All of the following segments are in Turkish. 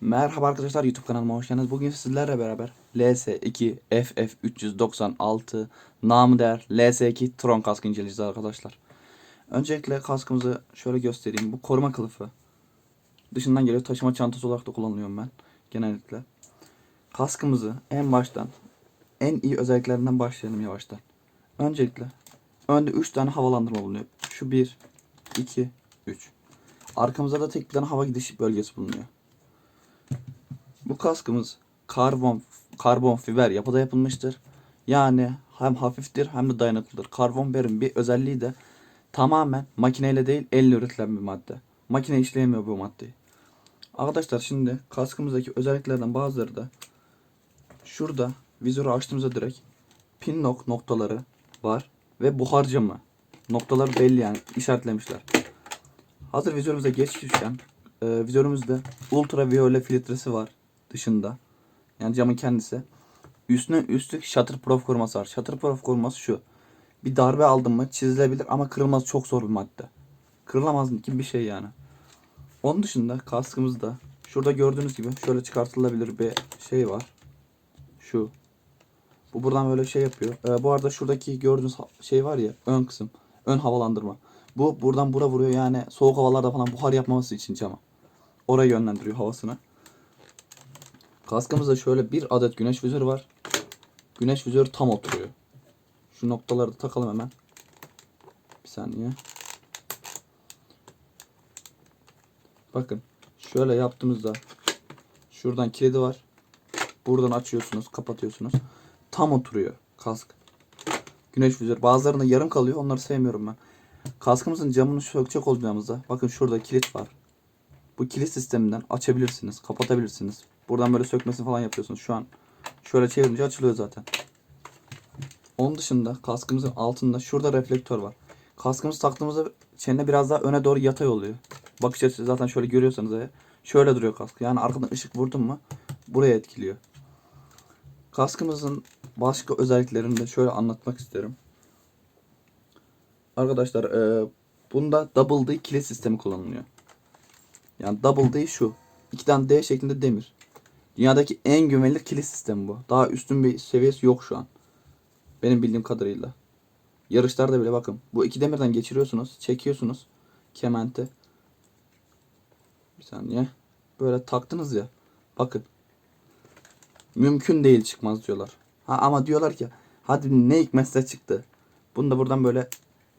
Merhaba arkadaşlar YouTube kanalıma hoş geldiniz. Bugün sizlerle beraber LS2 FF396 namı değer LS2 Tron kaskı inceleyeceğiz arkadaşlar. Öncelikle kaskımızı şöyle göstereyim. Bu koruma kılıfı. Dışından geliyor. Taşıma çantası olarak da kullanıyorum ben genellikle. Kaskımızı en baştan en iyi özelliklerinden başlayalım yavaştan. Öncelikle önde 3 tane havalandırma bulunuyor. Şu 1 2 3. Arkamızda da tek bir tane hava gidiş bölgesi bulunuyor. Bu kaskımız karbon karbon fiber yapıda yapılmıştır. Yani hem hafiftir hem de dayanıklıdır. Karbon fiberin bir özelliği de tamamen makineyle değil elle üretilen bir madde. Makine işleyemiyor bu maddeyi. Arkadaşlar şimdi kaskımızdaki özelliklerden bazıları da şurada vizörü açtığımızda direkt pin nok noktaları var ve buhar camı noktalar belli yani işaretlemişler. Hazır vizörümüze geçmişken e, vizörümüzde ultraviyole filtresi var dışında. Yani camın kendisi. Üstüne üstlük shatterproof koruması var. Shatterproof koruması şu. Bir darbe aldın mı çizilebilir ama kırılması çok zor bir madde. Kırılamaz gibi bir şey yani. Onun dışında kaskımızda şurada gördüğünüz gibi şöyle çıkartılabilir bir şey var. Şu. Bu buradan böyle şey yapıyor. Ee, bu arada şuradaki gördüğünüz şey var ya ön kısım. Ön havalandırma. Bu buradan bura vuruyor yani soğuk havalarda falan buhar yapmaması için cama. Oraya yönlendiriyor havasını. Kaskımızda şöyle bir adet güneş vizörü var. Güneş vizörü tam oturuyor. Şu noktaları da takalım hemen. Bir saniye. Bakın şöyle yaptığımızda şuradan kilidi var. Buradan açıyorsunuz, kapatıyorsunuz. Tam oturuyor kask. Güneş vizörü. Bazılarında yarım kalıyor. Onları sevmiyorum ben. Kaskımızın camını sökecek olacağımızda bakın şurada kilit var. Bu kilit sisteminden açabilirsiniz, kapatabilirsiniz. Buradan böyle sökmesini falan yapıyorsunuz. Şu an şöyle çevirince açılıyor zaten. Onun dışında kaskımızın altında şurada reflektör var. Kaskımızı taktığımızda çene biraz daha öne doğru yatay oluyor. Bakış açısı zaten şöyle görüyorsanız eğer. Şöyle duruyor kask. Yani arkadan ışık vurdun mu buraya etkiliyor. Kaskımızın başka özelliklerini de şöyle anlatmak isterim. Arkadaşlar e, bunda double D kilit sistemi kullanılıyor. Yani double D şu. İki tane D şeklinde demir. Dünyadaki en güvenilir kilit sistemi bu. Daha üstün bir seviyesi yok şu an. Benim bildiğim kadarıyla. Yarışlarda bile bakın. Bu iki demirden geçiriyorsunuz. Çekiyorsunuz. Kemente. Bir saniye. Böyle taktınız ya. Bakın. Mümkün değil çıkmaz diyorlar. Ha, ama diyorlar ki hadi ne hikmetse çıktı. Bunu da buradan böyle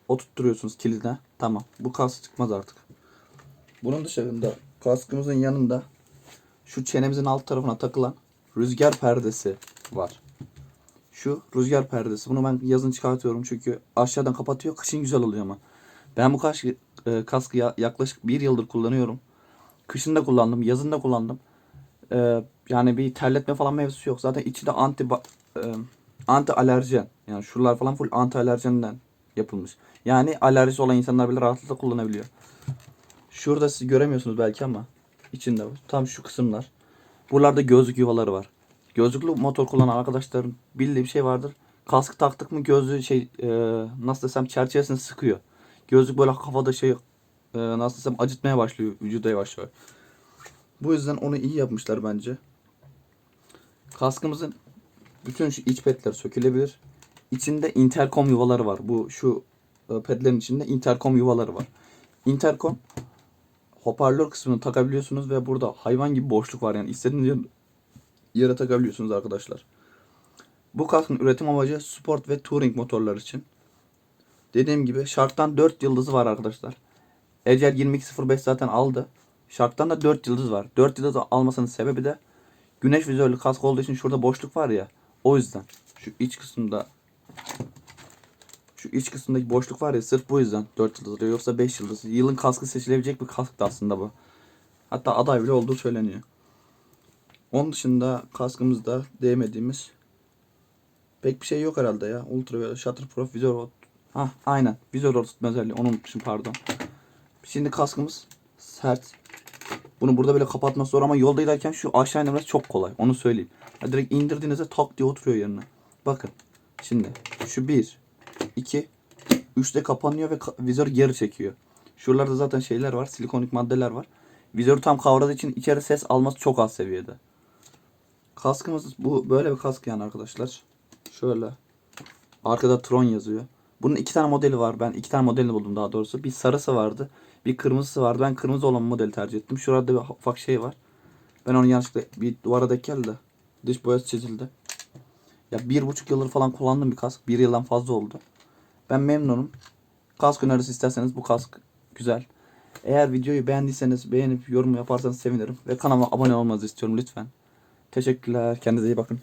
oturtturuyorsunuz kilidine. Tamam. Bu kask çıkmaz artık. Bunun dışında kaskımızın yanında şu çenemizin alt tarafına takılan rüzgar perdesi var. Şu rüzgar perdesi. Bunu ben yazın çıkartıyorum çünkü aşağıdan kapatıyor. Kışın güzel oluyor ama. Ben bu kask, e, kaskı ya- yaklaşık bir yıldır kullanıyorum. Kışın da kullandım, yazın da kullandım. E, yani bir terletme falan mevzusu yok. Zaten içi de anti e, anti alerjen. Yani şuralar falan full anti alerjenden yapılmış. Yani alerjisi olan insanlar bile rahatlıkla kullanabiliyor. Şurada siz göremiyorsunuz belki ama içinde var. Tam şu kısımlar. Buralarda gözlük yuvaları var. Gözlüklü motor kullanan arkadaşların bildiği bir şey vardır. Kask taktık mı gözlüğü şey e, nasıl desem çerçevesini sıkıyor. Gözlük böyle kafada şey e, nasıl desem acıtmaya başlıyor vücuda yavaş. Bu yüzden onu iyi yapmışlar bence. Kaskımızın bütün şu iç petler sökülebilir. İçinde interkom yuvaları var. Bu şu e, pedlerin içinde interkom yuvaları var. Interkom hoparlör kısmını takabiliyorsunuz ve burada hayvan gibi boşluk var yani istediğiniz yer- yere takabiliyorsunuz arkadaşlar. Bu kaskın üretim amacı sport ve touring motorlar için. Dediğim gibi Shark'tan 4 yıldızı var arkadaşlar. Ecel 2205 zaten aldı. Shark'tan da 4 yıldız var. 4 yıldız almasının sebebi de güneş vizörlü kask olduğu için şurada boşluk var ya. O yüzden. Şu iç kısımda şu iç kısımdaki boşluk var ya sırf bu yüzden 4 yıldız alıyor. Yoksa 5 yıldız. Yılın kaskı seçilebilecek bir kask da aslında bu. Hatta aday bile olduğu söyleniyor. Onun dışında kaskımızda değmediğimiz pek bir şey yok herhalde ya. Ultra Shutterproof vizör ot- Ha aynen. Vizör oturtma özelliği. Onu unutmuşum pardon. Şimdi kaskımız sert. Bunu burada böyle kapatması zor ama yolda giderken şu aşağı inmesi çok kolay. Onu söyleyeyim. Ha, direkt indirdiğinizde tak diye oturuyor yerine. Bakın. Şimdi şu bir, iki, üçte kapanıyor ve vizör geri çekiyor. Şuralarda zaten şeyler var. Silikonik maddeler var. Vizörü tam kavradığı için içeri ses alması çok az seviyede. Kaskımız bu böyle bir kask yani arkadaşlar. Şöyle. Arkada Tron yazıyor. Bunun iki tane modeli var. Ben iki tane modelini buldum daha doğrusu. Bir sarısı vardı. Bir kırmızısı vardı. Ben kırmızı olan modeli tercih ettim. Şurada bir ufak şey var. Ben onu yanlışlıkla bir duvara denk geldi. Dış boyası çizildi. Ya bir buçuk yıldır falan kullandım bir kask. Bir yıldan fazla oldu. Ben memnunum. Kask önerisi isterseniz bu kask güzel. Eğer videoyu beğendiyseniz beğenip yorum yaparsanız sevinirim. Ve kanalıma abone olmanızı istiyorum lütfen. Teşekkürler. Kendinize iyi bakın.